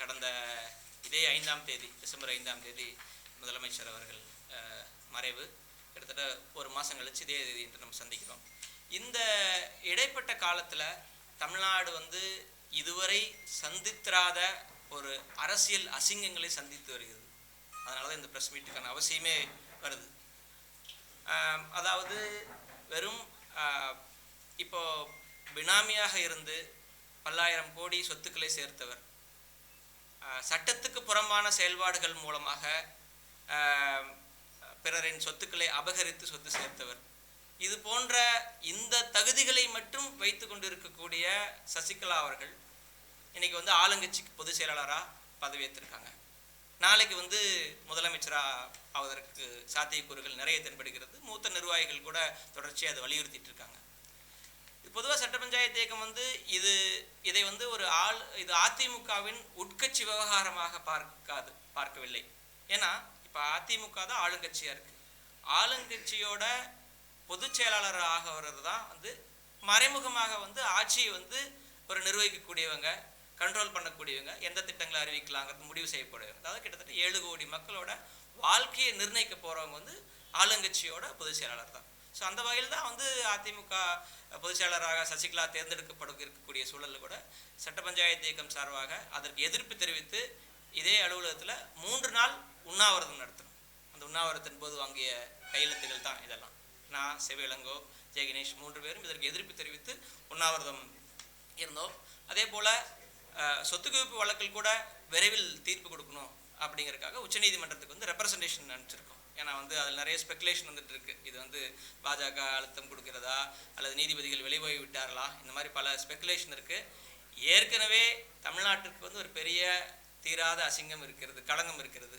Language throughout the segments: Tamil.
கடந்த இதே ஐந்தாம் தேதி டிசம்பர் ஐந்தாம் தேதி முதலமைச்சர் அவர்கள் மறைவு. கிட்டத்தட்ட ஒரு மாதம் கழிச்சு இதே தேதி என்று நம்ம சந்திக்கிறோம். இந்த இடைப்பட்ட காலத்தில் தமிழ்நாடு வந்து இதுவரை சந்தித்திராத ஒரு அரசியல் அசிங்கங்களை சந்தித்து வருகிறது. அதனால தான் இந்த ப்ரெஸ் மீட்டுக்கான அவசியமே வருது. அதாவது வெறும் இப்போ பினாமியாக இருந்து பல்லாயிரம் கோடி சொத்துக்களை சேர்த்தவர் சட்டத்துக்கு புறம்பான செயல்பாடுகள் மூலமாக பிறரின் சொத்துக்களை அபகரித்து சொத்து சேர்த்தவர். இது போன்ற இந்த தகுதிகளை மட்டும் வைத்து கொண்டிருக்கக்கூடிய சசிகலா அவர்கள் இன்றைக்கி வந்து ஆளுங்கட்சிக்கு பொதுச் செயலாளராக பதவியேற்றிருக்காங்க. நாளைக்கு வந்து முதலமைச்சரா ஆவதற்கு சாத்தியக்கூறுகள் நிறைய தென்படுகிறது. மூத்த நிர்வாகிகள் கூட தொடர்ச்சியாக அதை வலியுறுத்திட்டு இருக்காங்க. பொதுவாக சட்ட பஞ்சாயத்து இயக்கம் வந்து இது வந்து ஒரு ஆள் இது அதிமுகவின் உட்கட்சி விவகாரமாக பார்க்காது பார்க்கவில்லை. ஏன்னா இப்போ அதிமுக தான் ஆளுங்கட்சியாக இருக்குது ஆளுங்கட்சியோட பொதுச் செயலாளர் ஆகவர் தான் வந்து மறைமுகமாக வந்து ஆட்சியை வந்து ஒரு நிர்வகிக்கக்கூடியவங்க கண்ட்ரோல் பண்ணக்கூடியவங்க எந்த திட்டங்களை அறிவிக்கலாங்கிறது முடிவு செய்யப்படுவாங்க அதாவது கிட்டத்தட்ட ஏழு கோடி மக்களோட வாழ்க்கையை நிர்ணயிக்க போகிறவங்க வந்து ஆளுங்கட்சியோட பொதுச் செயலாளர் தான். ஸோ அந்த வகையில் தான் வந்து அதிமுக பொதுச்செயலராக சசிகலா தேர்ந்தெடுக்கப்பட இருக்கக்கூடிய சூழலில் கூட சட்ட பஞ்சாயத்து இயக்கம் சார்பாக அதற்கு எதிர்ப்பு தெரிவித்து இதே அலுவலகத்தில் மூன்று நாள் உண்ணாவிரதம் நடத்தணும். அந்த உண்ணாவிரத்தின் போது வாங்கிய கையெழுத்துகள் தான் இதெல்லாம். நான் செவிலங்கோ ஜெயகணேஷ் மூன்று பேரும் இதற்கு எதிர்ப்பு தெரிவித்து உண்ணாவிரதம் இருந்தோம். அதே போல் சொத்து குவிப்பு வழக்கில் கூட விரைவில் தீர்ப்பு கொடுக்கணும் அப்படிங்கிறக்காக உச்சநீதிமன்றத்துக்கு வந்து ரெப்ரசன்டேஷன் அனுப்பிச்சிருக்கோம். ஏன்னா வந்து அதில் நிறைய ஸ்பெகுலேஷன் வந்துட்டு இருக்கு. இது வந்து பாஜக அழுத்தம் கொடுக்கிறதா? அல்லது நீதிபதிகள் வெளிப்போய் விட்டார்களா? இந்த மாதிரி பல ஸ்பெகுலேஷன் இருக்கு. ஏற்கனவே தமிழ்நாட்டிற்கு வந்து ஒரு பெரிய தீராத அசிங்கம் இருக்கிறது களங்கம் இருக்கிறது.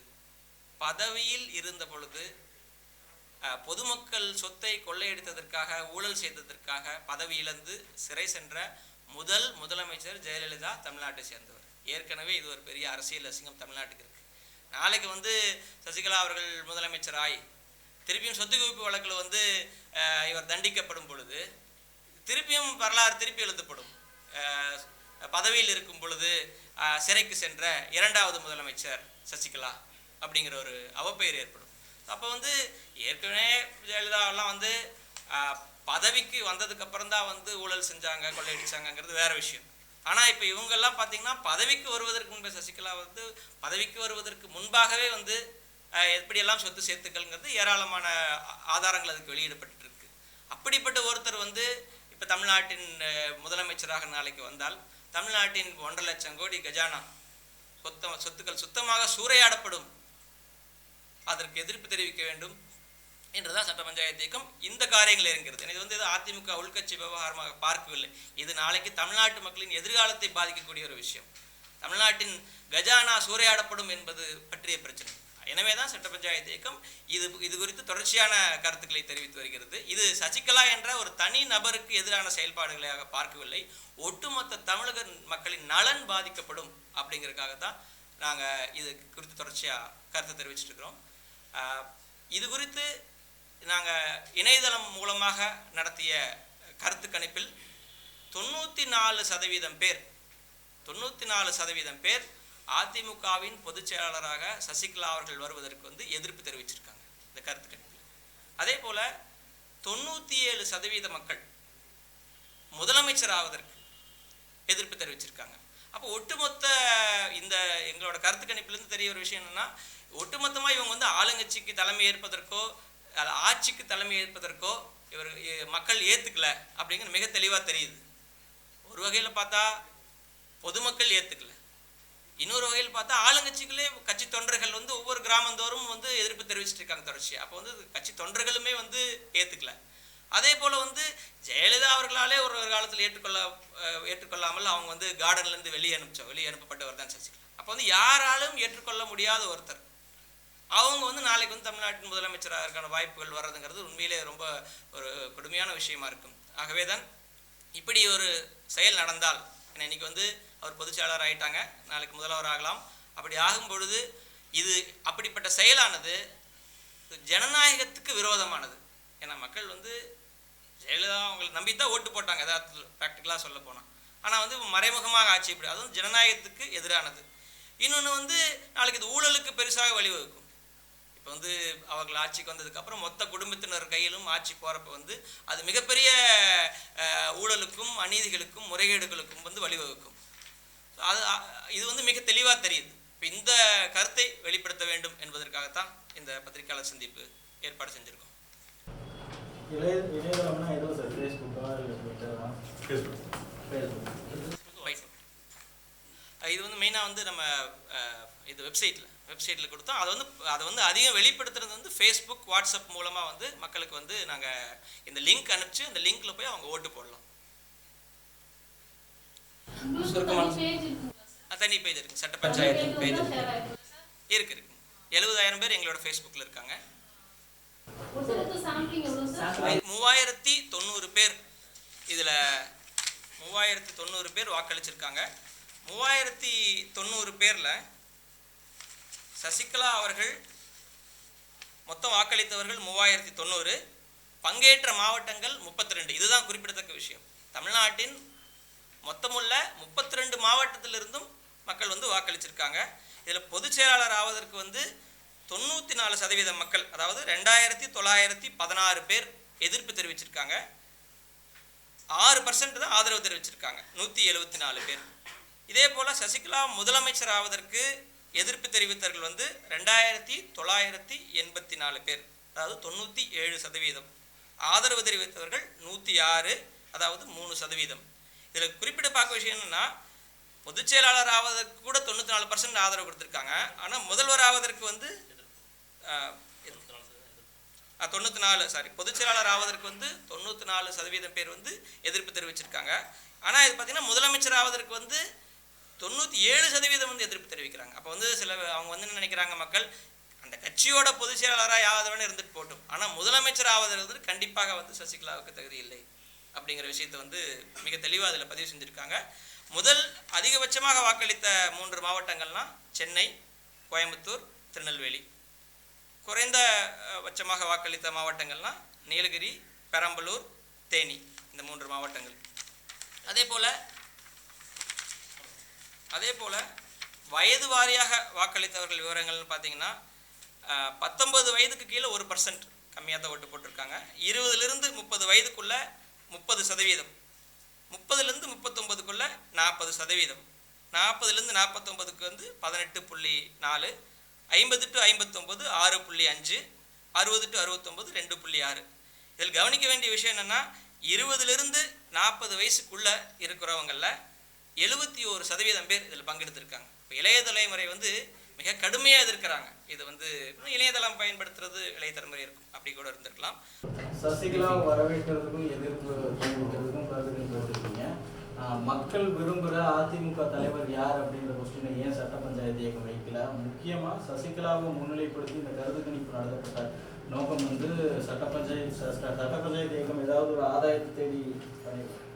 பதவியில் இருந்த பொழுது பொதுமக்கள் சொத்தை கொள்ளையடித்ததற்காக ஊழல் செய்ததற்காக பதவி இழந்து சிறை சென்ற முதல் முதலமைச்சர் ஜெயலலிதா தமிழ்நாட்டை சேர்ந்தவர். ஏற்கனவே இது ஒரு பெரிய அரசியல் அசிங்கம் தமிழ்நாட்டுக்கு இருக்கு. நாளைக்கு வந்து சசிகலா அவர்கள் முதலமைச்சர் ஆய் திருப்பியும் சொத்து குவிப்பு வழக்கில் வந்து இவர் தண்டிக்கப்படும் பொழுது திருப்பியும் வரலாறு திருப்பி எழுதப்படும். பதவியில் இருக்கும் பொழுது சிறைக்கு சென்ற இரண்டாவது முதலமைச்சர் சசிகலா அப்படிங்கிற ஒரு அவப்பெயர் ஏற்படும். அப்போ வந்து ஏற்கனவே ஜெயலலிதாவெல்லாம் வந்து பதவிக்கு வந்ததுக்கப்புறம் தான் வந்து ஊழல் செஞ்சாங்க கொள்ளையடிச்சாங்கங்கிறது வேற விஷயம். ஆனால் இப்போ இவங்கெல்லாம் பார்த்தீங்கன்னா பதவிக்கு வருவதற்கு முன்பே சசிகலா வந்து பதவிக்கு வருவதற்கு முன்பாகவே வந்து எப்படியெல்லாம் சொத்து சேர்த்துக்கள்ங்கிறது ஏராளமான ஆதாரங்கள் அதுக்கு வெளியிடப்பட்டு இருக்கு அப்படிப்பட்ட ஒருத்தர் வந்து இப்போ தமிழ்நாட்டின் முதலமைச்சராக நாளைக்கு வந்தால் தமிழ்நாட்டின் ஒன்றரை லட்சம் கோடி கஜானா சொத்த சொத்துக்கள் சுத்தமாக சூறையாடப்படும். அதற்கு எதிர்ப்பு தெரிவிக்க வேண்டும். என்றுதான் சட்ட பஞ்சாயத்து இயக்கம் இந்த காரியங்கள் இருக்கிறது. இது வந்து அதிமுக உள்கட்சி விவகாரமாக பார்க்கவில்லை. இது நாளைக்கு தமிழ்நாட்டு மக்களின் எதிர்காலத்தை பாதிக்கக்கூடிய ஒரு விஷயம். தமிழ்நாட்டின் கஜானா சூறையாடப்படும் என்பது பற்றிய பிரச்சனை. எனவே தான் சட்ட பஞ்சாயத்து இயக்கம் இது இது குறித்து தொடர்ச்சியான கருத்துக்களை தெரிவித்து வருகிறது. இது சசிகலா என்ற ஒரு தனி நபருக்கு எதிரான செயல்பாடுகளாக பார்க்கவில்லை. ஒட்டுமொத்த தமிழக மக்களின் நலன் பாதிக்கப்படும் அப்படிங்கிறதுக்காக தான் நாங்கள் இது குறித்து தொடர்ச்சியாக கருத்து தெரிவிச்சிட்டு இருக்கிறோம். இது குறித்து நாங்கள் இணையதளம் மூலமாக நடத்திய கருத்து கணிப்பில் தொண்ணூற்றி நாலு சதவீதம் பேர் தொண்ணூற்றி நாலு சதவீதம் பேர் அதிமுகவின் பொதுச் செயலாளராக சசிகலா அவர்கள் வருவதற்கு வந்து எதிர்ப்பு தெரிவிச்சிருக்காங்க இந்த கருத்து கணிப்பில். அதே போல் தொண்ணூற்றி ஏழு சதவீத மக்கள் முதலமைச்சர் ஆவதற்கு எதிர்ப்பு தெரிவிச்சிருக்காங்க. அப்போ ஒட்டுமொத்த இந்த எங்களோட கருத்து கணிப்பிலிருந்து தெரிய ஒரு விஷயம் என்னென்னா ஒட்டுமொத்தமாக இவங்க வந்து ஆளுங்கட்சிக்கு தலைமை ஏற்பதற்கோ ஆட்சிக்கு தலைமை ஏற்பதற்கோ இவர் மக்கள் ஏற்றுக்கல அப்படிங்கிறது மிக தெளிவாக தெரியுது. ஒரு வகையில் பார்த்தா பொதுமக்கள் ஏற்றுக்கல இன்னொரு வகையில் பார்த்தா ஆளுங்கட்சிகளே கட்சி தொண்டர்கள் வந்து ஒவ்வொரு கிராமந்தோறும் வந்து எதிர்ப்பு தெரிவிச்சுட்டு இருக்காங்க தொடர்ச்சியாக அப்போ வந்து கட்சி தொண்டர்களுமே வந்து ஏற்றுக்கல அதே போல் வந்து ஜெயலலிதா அவர்களாலே ஒரு ஒரு காலத்தில் ஏற்றுக்கொள்ள ஏற்றுக்கொள்ளாமல் அவங்க வந்து கார்டன்லேருந்து வெளியே அனுப்பிச்சோம் வெளியே அனுப்பப்பட்டவர் தான் சசிகலா. அப்போ வந்து யாராலும் ஏற்றுக்கொள்ள முடியாத ஒருத்தர். அவங்க வந்து நாளைக்கு வந்து தமிழ்நாட்டின் முதலமைச்சராக இருக்கான வாய்ப்புகள் வர்றதுங்கிறது உண்மையிலே ரொம்ப ஒரு கொடுமையான விஷயமா இருக்கும். ஆகவே தான் இப்படி ஒரு செயல் நடந்தால் ஏன்னா இன்னைக்கு வந்து அவர் பொதுச்செயலாளர் ஆகிட்டாங்க ஆயிட்டாங்க நாளைக்கு முதல்வர் ஆகலாம். அப்படி ஆகும் பொழுது இது அப்படிப்பட்ட செயலானது ஜனநாயகத்துக்கு விரோதமானது. ஏன்னா மக்கள் வந்து ஜெயலலிதா அவங்களை நம்பி தான் ஓட்டு போட்டாங்க ஏதாவது ப்ராக்டிக்கலாக சொல்ல போனால் ஆனால் வந்து மறைமுகமாக ஆட்சி இப்படி அதுவும் ஜனநாயகத்துக்கு எதிரானது. இன்னொன்று வந்து நாளைக்கு இது ஊழலுக்கு பெருசாக வழிவகுக்கும். இப்போ வந்து அவர்கள் ஆட்சிக்கு வந்ததுக்கு அப்புறம் மொத்த குடும்பத்தினர் கையிலும் ஆட்சி போகிறப்ப வந்து அது மிகப்பெரிய ஊழலுக்கும் அநீதிகளுக்கும் முறைகேடுகளுக்கும் வந்து வழிவகுக்கும். அது இது வந்து மிக தெளிவாக தெரியுது. இப்போ இந்த கருத்தை வெளிப்படுத்த வேண்டும் என்பதற்காகத்தான் இந்த பத்திரிகையாளர் சந்திப்பு ஏற்பாடு செஞ்சுருக்கோம். இது வந்து மெயினாக வந்து நம்ம இது வெப்சைட்டில் வெப்சைட்டில் கொடுத்தோம். அதை வந்து அதை வந்து அதிகம் வெளிப்படுத்துறது வந்து ஃபேஸ்புக் வாட்ஸ்அப் மூலமாக வந்து மக்களுக்கு வந்து நாங்கள் இந்த லிங்க் அனுப்பிச்சு அந்த லிங்க்ல போய் அவங்க ஓட்டு போடலாம். சுருக்கமா- அது தனி பேஜ் இருக்கு. சட்ட பஞ்சாயத்து பேஜ் இருக்கு. இருக்கு எழுபதாயிரம் பேர் எங்களோட ஃபேஸ்புக்கில் இருக்காங்க. மூவாயிரத்தி தொண்ணூறு பேர் இதில் மூவாயிரத்தி தொண்ணூறு பேர் வாக்களிச்சிருக்காங்க. மூவாயிரத்தி தொண்ணூறு பேரில் சசிகலா அவர்கள் மொத்தம் வாக்களித்தவர்கள் மூவாயிரத்தி தொண்ணூறு. பங்கேற்ற மாவட்டங்கள் முப்பத்தி ரெண்டு இதுதான் குறிப்பிடத்தக்க விஷயம். தமிழ்நாட்டின் மொத்தமுள்ள முப்பத்தி ரெண்டு மாவட்டத்திலிருந்தும் மக்கள் வந்து வாக்களிச்சிருக்காங்க. இதில் பொதுச் செயலாளர் ஆவதற்கு வந்து தொண்ணூற்றி நாலு சதவீத மக்கள் அதாவது ரெண்டாயிரத்தி தொள்ளாயிரத்தி பதினாறு பேர் எதிர்ப்பு தெரிவிச்சிருக்காங்க. ஆறு பர்சன்ட் தான் ஆதரவு தெரிவிச்சிருக்காங்க. நூற்றி எழுபத்தி நாலு பேர். இதே போல் சசிகலா முதலமைச்சர் ஆவதற்கு எதிர்ப்பு தெரிவித்தவர்கள் வந்து ரெண்டாயிரத்தி தொள்ளாயிரத்தி எண்பத்தி நாலு பேர் அதாவது தொண்ணூற்றி ஏழு சதவீதம். ஆதரவு தெரிவித்தவர்கள் நூற்றி ஆறு அதாவது மூணு சதவீதம். இதில் குறிப்பிட பார்க்க விஷயம் என்னென்னா பொதுச் செயலாளர் ஆவதற்கு கூட தொண்ணூற்றி நாலு பர்சன்ட் ஆதரவு கொடுத்துருக்காங்க. ஆனால் முதல்வர் ஆவதற்கு வந்து தொண்ணூற்றி நாலு சாரி பொதுச் செயலாளர் ஆவதற்கு வந்து தொண்ணூற்றி நாலு சதவீதம் பேர் வந்து எதிர்ப்பு தெரிவிச்சிருக்காங்க. ஆனால் இது பார்த்திங்கன்னா முதலமைச்சர் ஆவதற்கு வந்து தொண்ணூற்றி ஏழு சதவீதம் வந்து எதிர்ப்பு தெரிவிக்கிறாங்க. அப்போ வந்து சில அவங்க வந்து என்ன நினைக்கிறாங்க மக்கள்? அந்த கட்சியோட பொதுச் செயலாளராக யாவதவனே இருந்துட்டு போட்டும். ஆனால் முதலமைச்சர் ஆவதற்கு கண்டிப்பாக வந்து சசிகலாவுக்கு தகுதி இல்லை. அப்படிங்கிற விஷயத்தை வந்து மிக தெளிவாக அதில் பதிவு செஞ்சுருக்காங்க. முதல் அதிகபட்சமாக வாக்களித்த மூன்று மாவட்டங்கள்னா சென்னை கோயம்புத்தூர் திருநெல்வேலி. குறைந்த பட்சமாக வாக்களித்த மாவட்டங்கள்னா நீலகிரி பெரம்பலூர் தேனி இந்த மூன்று மாவட்டங்கள். அதே போல் அதே போல் வயது வாரியாக வாக்களித்தவர்கள் விவரங்கள்னு பார்த்தீங்கன்னா பத்தொன்பது வயதுக்கு கீழே ஒரு பர்சன்ட் கம்மியாக தான் ஓட்டு போட்டிருக்காங்க. இருபதுலேருந்து முப்பது வயதுக்குள்ளே முப்பது சதவீதம். முப்பதுலேருந்து முப்பத்தொம்பதுக்குள்ளே நாற்பது சதவீதம். நாற்பதுலேருந்து நாற்பத்தொம்பதுக்கு வந்து பதினெட்டு புள்ளி நாலு ஐம்பது டு ஐம்பத்தொம்பது ஆறு புள்ளி அஞ்சு அறுபது டு அறுபத்தொம்பது ரெண்டு புள்ளி ஆறு. இதில் கவனிக்க வேண்டிய விஷயம் என்னென்னா இருபதுலேருந்து நாற்பது வயசுக்குள்ளே இருக்கிறவங்களில் எழுபத்தி ஒரு சதவீதம் பேர் இதில் பங்கெடுத்திருக்காங்க. இப்போ இளைய தலைமுறை வந்து மிக கடுமையாக எதிர்க்கிறாங்க. இது வந்து இணையதளம் பயன்படுத்துறது இளைய தலைமுறை இருக்கும். அப்படி கூட இருந்திருக்கலாம். சசிகலா வரவேற்கிறதுக்கும் எதிர்ப்பு தெரிவிக்கிறதுக்கும் கருத்துக்கள் மக்கள் விரும்புகிற அதிமுக தலைவர் யார் அப்படின்ற கொஸ்டினை ஏன் சட்ட பஞ்சாயத்து இயக்கம் வைக்கல? முக்கியமாக சசிகலாவை முன்னிலைப்படுத்தி இந்த கருத்து கணிப்பு நடத்தப்பட்ட நோக்கம் வந்து சட்ட பஞ்சாயத்து ச- சட்ட பஞ்சாயத்து இயக்கம் ஏதாவது ஒரு ஆதாயத்தை தேடி பண்ணிருக்கு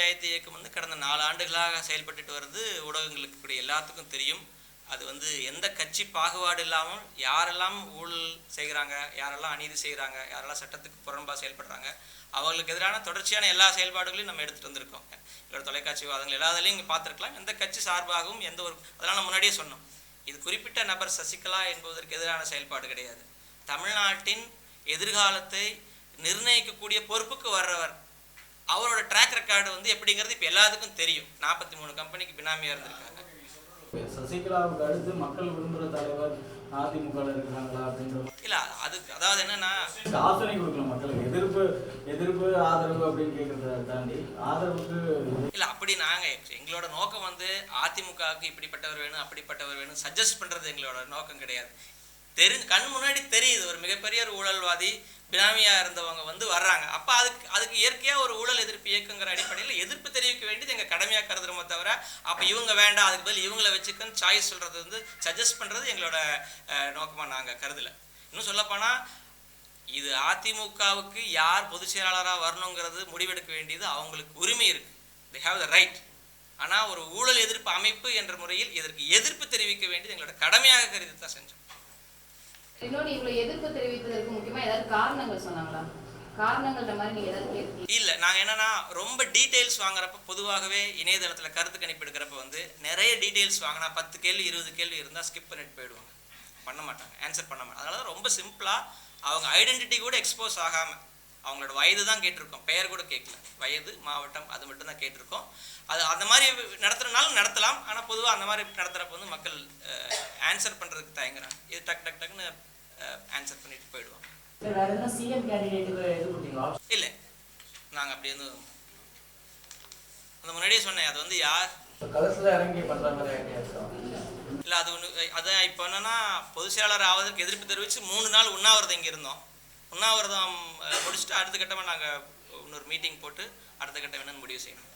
பஞ்சாயத்து இயக்கம் வந்து கடந்த நாலு ஆண்டுகளாக செயல்பட்டுட்டு வருது ஊடகங்களுக்கு கூட எல்லாத்துக்கும் தெரியும். அது வந்து எந்த கட்சி பாகுபாடு இல்லாமல் யாரெல்லாம் ஊழல் செய்கிறாங்க யாரெல்லாம் அநீதி செய்கிறாங்க யாரெல்லாம் சட்டத்துக்கு புறம்பாக செயல்படுறாங்க அவங்களுக்கு எதிரான தொடர்ச்சியான எல்லா செயல்பாடுகளையும் நம்ம எடுத்துகிட்டு வந்திருக்கோம். எங்களோட தொலைக்காட்சி வாதங்கள் எல்லாத்துலேயும் இங்கே பார்த்துருக்கலாம். எந்த கட்சி சார்பாகவும் எந்த ஒரு அதெல்லாம் நம்ம முன்னாடியே சொன்னோம். இது குறிப்பிட்ட நபர் சசிகலா என்பதற்கு எதிரான செயல்பாடு கிடையாது. தமிழ்நாட்டின் எதிர்காலத்தை நிர்ணயிக்கக்கூடிய பொறுப்புக்கு வர்றவர் அவரோட ட்ராக் ரெக்கார்டு வந்து எப்படிங்கிறது இப்போ எல்லாத்துக்கும் தெரியும். நாற்பத்தி மூணு கம்பெனிக்கு பினாமியாக இருந்திருக்காங்க. சசிகலாவுக்கு அடுத்து மக்கள் விரும்புகிற தலைவர் அதிமுக இருக்கிறாங்களா அப்படின்ற இல்லை அதுக்கு அதாவது என்னன்னா ஆலோசனை கொடுக்கணும் மக்களுக்கு எதிர்ப்பு எதிர்ப்பு ஆதரவு அப்படின்னு கேட்கறத தாண்டி ஆதரவுக்கு இல்லை அப்படி நாங்கள் எங்களோட நோக்கம் வந்து அதிமுகவுக்கு இப்படிப்பட்டவர் வேணும் அப்படிப்பட்டவர் வேணும் சஜஸ்ட் பண்ணுறது எங்களோட நோக்கம் கிடையாது. தெரி கண் முன்னாடி தெரியுது. ஒரு மிகப்பெரிய ஒரு ஊழல்வாதி பினாமியாக இருந்தவங்க வந்து வர்றாங்க. அப்போ அதுக்கு அதுக்கு இயற்கையாக ஒரு ஊழல் எதிர்ப்பு இயக்கங்கிற அடிப்படையில் எதிர்ப்பு தெரிவிக்க வேண்டியது எங்கள் கடமையாக கருதுறோமோ தவிர அப்போ இவங்க வேண்டாம் அதுக்கு பதில் இவங்களை வச்சுக்கன்னு சாய்ஸ் சொல்கிறது வந்து சஜஸ்ட் பண்ணுறது எங்களோட நோக்கமாக நாங்கள் கருதலை. இன்னும் சொல்லப்போனால் இது அதிமுகவுக்கு யார் பொதுச் செயலாளராக வரணுங்கிறது முடிவெடுக்க வேண்டியது அவங்களுக்கு உரிமை இருக்குது தே ஹாவ் த ரைட் ஆனால் ஒரு ஊழல் எதிர்ப்பு அமைப்பு என்ற முறையில் இதற்கு எதிர்ப்பு தெரிவிக்க வேண்டியது எங்களோட கடமையாக கருதி தான் செஞ்சோம். இன்னொன்று இவ்வளவு எதிர்ப்பு தெரிவிப்பதற்கு முக்கியமா ஏதாவது காரணங்கள் சொன்னாங்களா? இல்ல நாங்க இல்லை நாங்கள் என்னன்னா ரொம்ப டீட்டெயில்ஸ் வாங்குறப்ப பொதுவாகவே இணையதளத்தில் கருத்து கணிப்பு எடுக்கிறப்ப வந்து நிறைய டீட்டெயில்ஸ் வாங்கினா பத்து கேள்வி இருபது கேள்வி இருந்தால் ஸ்கிப் பண்ணிட்டு போயிடுவாங்க. பண்ண மாட்டாங்க ஆன்சர் பண்ண மாட்டாங்க. அதனால தான் ரொம்ப சிம்பிளாக அவங்க ஐடென்டிட்டி கூட எக்ஸ்போஸ் ஆகாமல் அவங்களோட வயது தான் கேட்டிருக்கோம். பெயர் கூட கேட்கல. வயது மாவட்டம் அது மட்டும் தான் கேட்டிருக்கோம். அது அந்த மாதிரி நடத்துறதுனாலும் நடத்தலாம். ஆனால் பொதுவாக அந்த மாதிரி நடத்துகிறப்ப வந்து மக்கள் ஆன்சர் பண்ணுறதுக்கு தயங்குறாங்க. இது டக் டக் டக்குன்னு ஆன்சர் பண்ணிட்டு போயிடுவாங்க கொடுத்தீங்களா? இல்லை. நாங்கள் அப்படி வந்து அந்த முன்னாடியே சொன்னேன் அது வந்து யார்? இல்லை அது ஒன்று அதான் இப்போ என்னன்னா பொதுச் செயலாளர் ஆவதற்கு எதிர்ப்பு தெரிவித்து மூணு நாள் உண்ணாவிரதம் இங்கே இருந்தோம். உண்ணாவிரதம் முடிச்சுட்டு அடுத்த கட்டமாக நாங்கள் இன்னொரு மீட்டிங் போட்டு அடுத்த கட்டம் என்னன்னு முடிவு செய்யணும்.